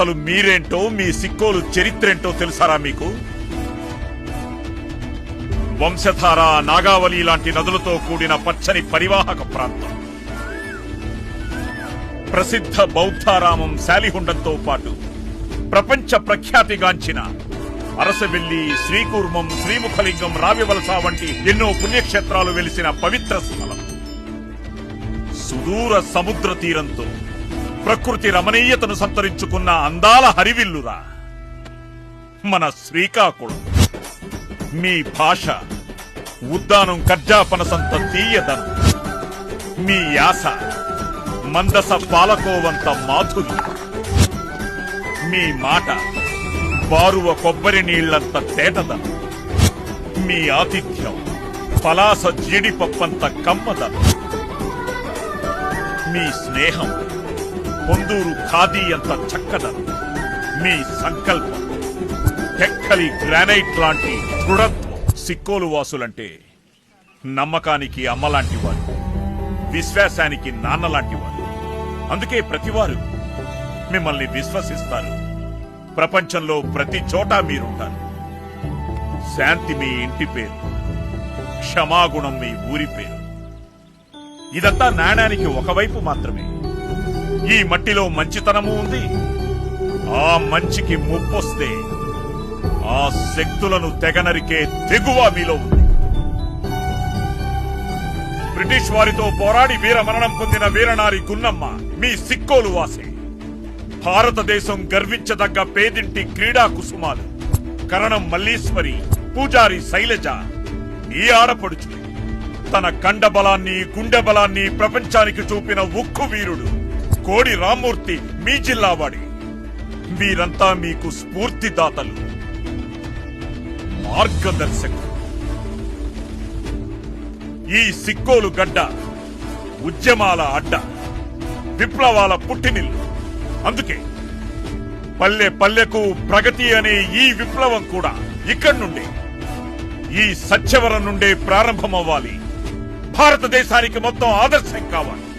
అసలు మీరేంటో మీ సిక్కోలు చరిత్రేంటో తెలుసారా మీకు? వంశధార నాగావళి లాంటి నదులతో కూడిన పచ్చని పరివాహక ప్రాంతం. ప్రసిద్ధ బౌద్ధారామం శాలిహుండంతో పాటు ప్రపంచ ప్రఖ్యాతిగాంచిన అరసవెల్లి శ్రీకూర్మం శ్రీముఖలింగం రావివలస వంటి ఎన్నో పుణ్యక్షేత్రాలు వెలిసిన పవిత్ర స్థలం. సుదూర సముద్ర తీరంతో ప్రకృతి రమణీయతను సంతరించుకున్న అందాల హరివిల్లురా. మన శ్రీకాకుళం. మీ భాష ఉద్దానం కర్జాపనసంత తీయదనం. మీ యాస మందస పాలకోవంత మాధురి. మీ మాట బారువ కొబ్బరి నీళ్ళంత తేటదనం. మీ ఆతిథ్యం పలాస జీడిపప్పంత కమ్మదనం. మీ స్నేహం పొందూరు ఖాదీ అంత చక్కదనం మీ సంకల్పం. టెక్కలి గ్రానైట్ లాంటి దృఢత్వం. సిక్కోలు వాసులంటే నమ్మకానికి అమ్మలాంటి వారు విశ్వాసానికి నాన్నలాంటి వారు అందుకే ప్రతివారు మిమ్మల్ని విశ్వసిస్తారు. ప్రపంచంలో ప్రతి చోట మీరుంటారు. శాంతి మీ ఇంటి పేరు. క్షమాగుణం మీ ఊరి పేరు. ఇదంతా నాణానికి ఒకవైపు మాత్రమే. ఈ మట్టిలో మంచితనము ఉంది. ఆ మంచికి ముప్పొస్తే ఆ శక్తులను తెగనరికే తెగువ మీలో ఉంది. బ్రిటిష్ వారితో పోరాడి వీర మరణం పొందిన వీరనారి గున్నమ్మ మీ సిక్కోలు వాసే. భారతదేశం గర్వించదగ్గ పేదింటి క్రీడా కుసుమాలు. కరణం మల్లీశ్వరి పూజారి శైలజ ఈ ఆడపడుచు తన కండ బలాన్ని గుండె బలాన్ని ప్రపంచానికి చూపిన ఉక్కు వీరుడు. కోడి రామ్మూర్తి మీ జిల్లావాడి. మీరంతా మీకు స్ఫూర్తిదాతలు. మార్గదర్శకులు. ఈ సిక్కోలు గడ్డ ఉద్యమాల అడ్డ విప్లవాల పుట్టినిల్లు. అందుకే పల్లె పల్లెకు ప్రగతి అనే ఈ విప్లవం కూడా ఇక్కడి నుండి ఈ సత్యవరం నుండే ప్రారంభమవ్వాలి. భారతదేశానికి మొత్తం ఆదర్శం కావాలి.